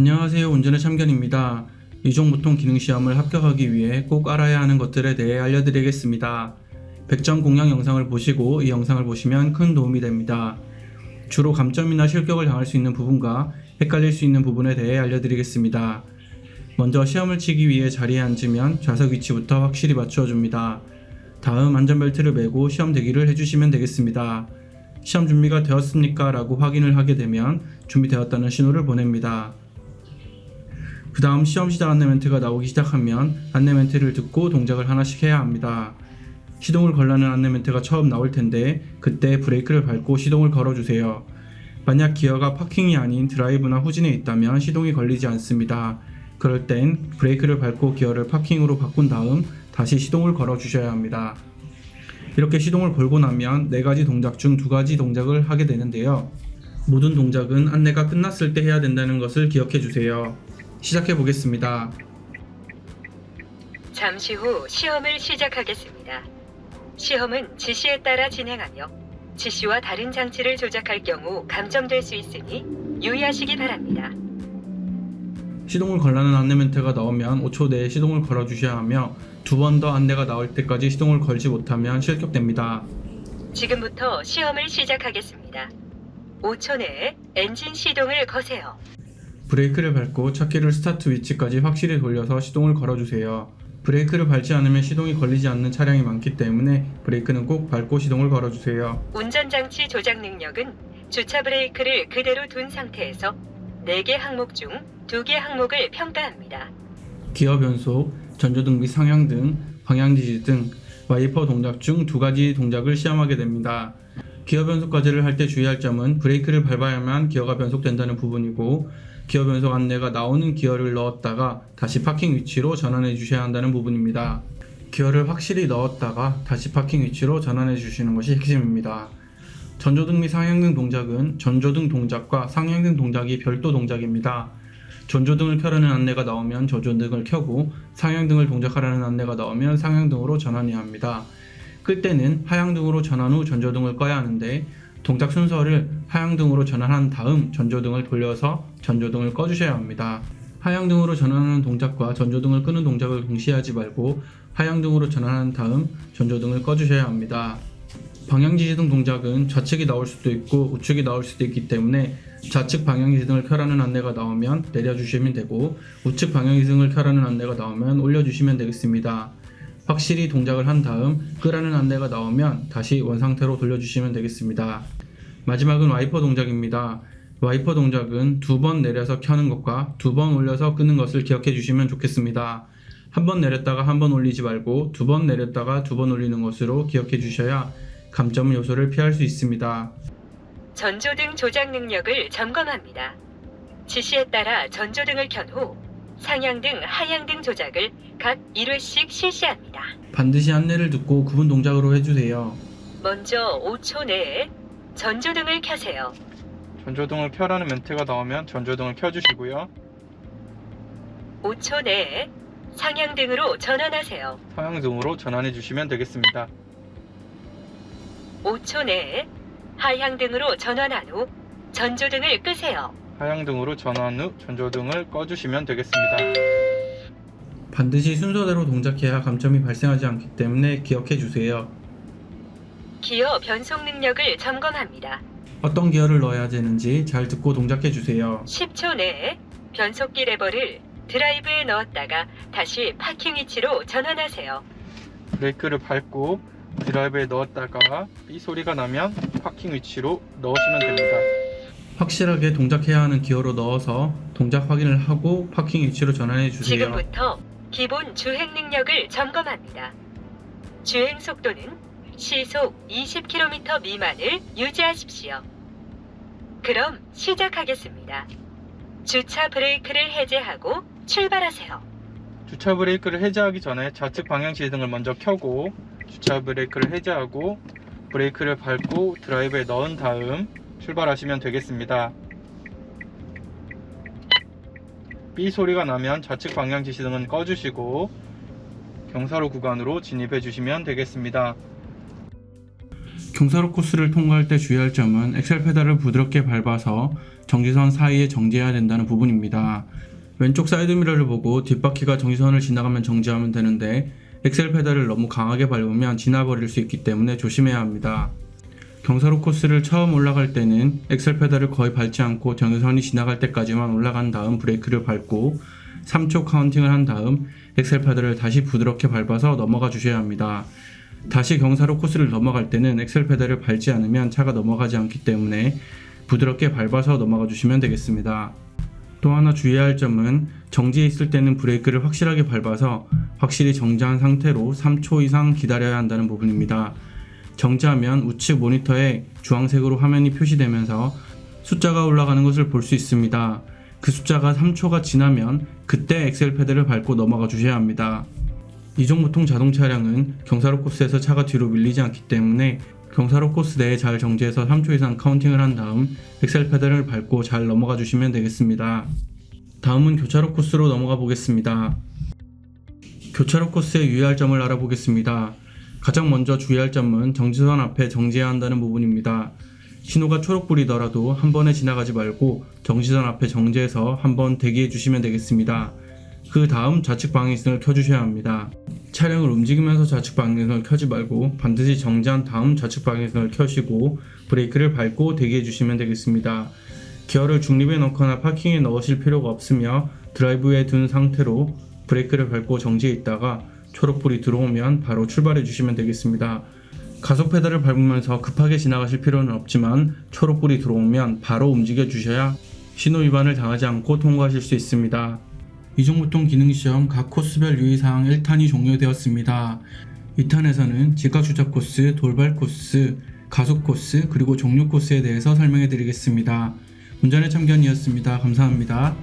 안녕하세요. 운전의 참견입니다. 이종보통 기능시험을 합격하기 위해 꼭 알아야 하는 것들에 대해 알려드리겠습니다. 100점 공략 영상을 보시고 이 영상을 보시면 큰 도움이 됩니다. 주로 감점이나 실격을 당할 수 있는 부분과 헷갈릴 수 있는 부분에 대해 알려드리겠습니다. 먼저 시험을 치기 위해 자리에 앉으면 좌석 위치부터 확실히 맞추어 줍니다. 다음 안전벨트를 매고 시험 대기를 해주시면 되겠습니다. 시험 준비가 되었습니까? 라고 확인을 하게 되면 준비되었다는 신호를 보냅니다. 그 다음 시험 시작 안내 멘트가 나오기 시작하면 안내 멘트를 듣고 동작을 하나씩 해야 합니다. 시동을 걸라는 안내 멘트가 처음 나올 텐데 그때 브레이크를 밟고 시동을 걸어주세요. 만약 기어가 파킹이 아닌 드라이브나 후진에 있다면 시동이 걸리지 않습니다. 그럴 땐 브레이크를 밟고 기어를 파킹으로 바꾼 다음 다시 시동을 걸어 주셔야 합니다. 이렇게 시동을 걸고 나면 네 가지 동작 중두 가지 동작을 하게 되는데요. 모든 동작은 안내가 끝났을 때 해야 된다는 것을 기억해 주세요. 시작해 보겠습니다. 잠시 후 시험을 시작하겠습니다. 시험은 지시에 따라 진행하며 지시와 다른 장치를 조작할 경우 감점될 수 있으니 유의하시기 바랍니다. 시동을 걸라는 안내 멘트가 나오면 5초 내에 시동을 걸어 주셔야 하며 두 번 더 안내가 나올 때까지 시동을 걸지 못하면 실격됩니다. 지금부터 시험을 시작하겠습니다. 5초 내에 엔진 시동을 거세요. 브레이크를 밟고 차키를 스타트 위치까지 확실히 돌려서 시동을 걸어주세요. 브레이크를 밟지 않으면 시동이 걸리지 않는 차량이 많기 때문에 브레이크는 꼭 밟고 시동을 걸어주세요. 운전장치 조작 능력은 주차 브레이크를 그대로 둔 상태에서 4개 항목 중 2개 항목을 평가합니다. 기어 변속, 전조등 및 상향 등, 방향지시 등 와이퍼 동작 중 두 가지 동작을 시험하게 됩니다. 기어 변속 과제를 할 때 주의할 점은 브레이크를 밟아야만 기어가 변속된다는 부분이고 기어 변속 안내가 나오는 기어를 넣었다가 다시 파킹 위치로 전환해 주셔야 한다는 부분입니다. 기어를 확실히 넣었다가 다시 파킹 위치로 전환해 주시는 것이 핵심입니다. 전조등 및 상향등 동작은 전조등 동작과 상향등 동작이 별도 동작입니다. 전조등을 켜라는 안내가 나오면 전조등을 켜고 상향등을 동작하라는 안내가 나오면 상향등으로 전환해야 합니다. 끌 때는 하향등으로 전환 후 전조등을 꺼야 하는데 동작 순서를 하향등으로 전환한 다음 전조등을 돌려서 전조등을 꺼주셔야 합니다. 하향등으로 전환하는 동작과 전조등을 끄는 동작을 동시에 하지 말고 하향등으로 전환한 다음 전조등을 꺼주셔야 합니다. 방향지시등 동작은 좌측이 나올 수도 있고 우측이 나올 수도 있기 때문에 좌측 방향지등을 켜라는 안내가 나오면 내려주시면 되고 우측 방향지등을 켜라는 안내가 나오면 올려주시면 되겠습니다. 확실히 동작을 한 다음 끄라는 안내가 나오면 다시 원상태로 돌려주시면 되겠습니다. 마지막은 와이퍼 동작입니다. 와이퍼 동작은 두 번 내려서 켜는 것과 두 번 올려서 끄는 것을 기억해 주시면 좋겠습니다. 한 번 내렸다가 한 번 올리지 말고 두 번 내렸다가 두 번 올리는 것으로 기억해 주셔야 감점 요소를 피할 수 있습니다. 전조등 조작 능력을 점검합니다. 지시에 따라 전조등을 켠 후 상향 등, 하향 등 조작을 각 1회씩 실시합니다. 반드시 안내를 듣고 구분 동작으로 해주세요. 먼저 5초 내에 전조등을 켜세요. 전조등을 켜라는 멘트가 나오면 전조등을 켜주시고요. 5초 내에 상향 등으로 전환하세요. 상향등으로 전환해 주시면 되겠습니다. 5초 내에 하향 등으로 전환한 후 전조등을 끄세요. 하향등으로 전환 후 전조등을 꺼주시면 되겠습니다. 반드시 순서대로 동작해야 감점이 발생하지 않기 때문에 기억해 주세요. 기어 변속 능력을 점검합니다. 어떤 기어를 넣어야 되는지 잘 듣고 동작해 주세요. 10초 내에 변속기 레버를 드라이브에 넣었다가 다시 파킹 위치로 전환하세요. 브레이크를 밟고 드라이브에 넣었다가 이 소리가 나면 파킹 위치로 넣으시면 됩니다. 확실하게 동작해야 하는 기어로 넣어서 동작 확인을 하고 파킹 위치로 전환해 주세요. 지금부터 기본 주행 능력을 점검합니다. 주행 속도는 시속 20km 미만을 유지하십시오. 그럼 시작하겠습니다. 주차 브레이크를 해제하고 출발하세요. 주차 브레이크를 해제하기 전에 좌측 방향 시등을 먼저 켜고 주차 브레이크를 해제하고 브레이크를 밟고 드라이브에 넣은 다음 출발하시면 되겠습니다. 삐 소리가 나면 좌측 방향 지시등은 꺼주시고 경사로 구간으로 진입해 주시면 되겠습니다. 경사로 코스를 통과할 때 주의할 점은 엑셀 페달을 부드럽게 밟아서 정지선 사이에 정지해야 된다는 부분입니다. 왼쪽 사이드미러를 보고 뒷바퀴가 정지선을 지나가면 정지하면 되는데 엑셀 페달을 너무 강하게 밟으면 지나버릴 수 있기 때문에 조심해야 합니다. 경사로 코스를 처음 올라갈 때는 엑셀 페달을 거의 밟지 않고 정지선이 지나갈 때까지만 올라간 다음 브레이크를 밟고 3초 카운팅을 한 다음 엑셀 페달을 다시 부드럽게 밟아서 넘어가 주셔야 합니다. 다시 경사로 코스를 넘어갈 때는 엑셀 페달을 밟지 않으면 차가 넘어가지 않기 때문에 부드럽게 밟아서 넘어가 주시면 되겠습니다. 또 하나 주의해야 할 점은 정지해 있을 때는 브레이크를 확실하게 밟아서 확실히 정지한 상태로 3초 이상 기다려야 한다는 부분입니다. 정지하면 우측 모니터에 주황색으로 화면이 표시되면서 숫자가 올라가는 것을 볼 수 있습니다. 그 숫자가 3초가 지나면 그때 엑셀 페달을 밟고 넘어가 주셔야 합니다. 이종보통 자동 차량은 경사로 코스에서 차가 뒤로 밀리지 않기 때문에 경사로 코스 내에 잘 정지해서 3초 이상 카운팅을 한 다음 엑셀 페달을 밟고 잘 넘어가 주시면 되겠습니다. 다음은 교차로 코스로 넘어가 보겠습니다. 교차로 코스에 유의할 점을 알아보겠습니다. 가장 먼저 주의할 점은 정지선 앞에 정지해야 한다는 부분입니다. 신호가 초록불이더라도 한 번에 지나가지 말고 정지선 앞에 정지해서 한 번 대기해 주시면 되겠습니다. 그 다음 좌측 방향신을 켜주셔야 합니다. 차량을 움직이면서 좌측 방향신을 켜지 말고 반드시 정지한 다음 좌측 방향신을 켜시고 브레이크를 밟고 대기해 주시면 되겠습니다. 기어를 중립에 넣거나 파킹에 넣으실 필요가 없으며 드라이브에 둔 상태로 브레이크를 밟고 정지해 있다가 초록불이 들어오면 바로 출발해 주시면 되겠습니다. 가속 페달을 밟으면서 급하게 지나가실 필요는 없지만 초록불이 들어오면 바로 움직여 주셔야 신호 위반을 당하지 않고 통과하실 수 있습니다. 이종보통 기능시험 각 코스별 유의사항 1탄이 종료되었습니다. 2탄에서는 직각 주작 코스, 돌발 코스, 가속 코스, 그리고 종료 코스에 대해서 설명해 드리겠습니다. 운전의 참견이었습니다. 감사합니다.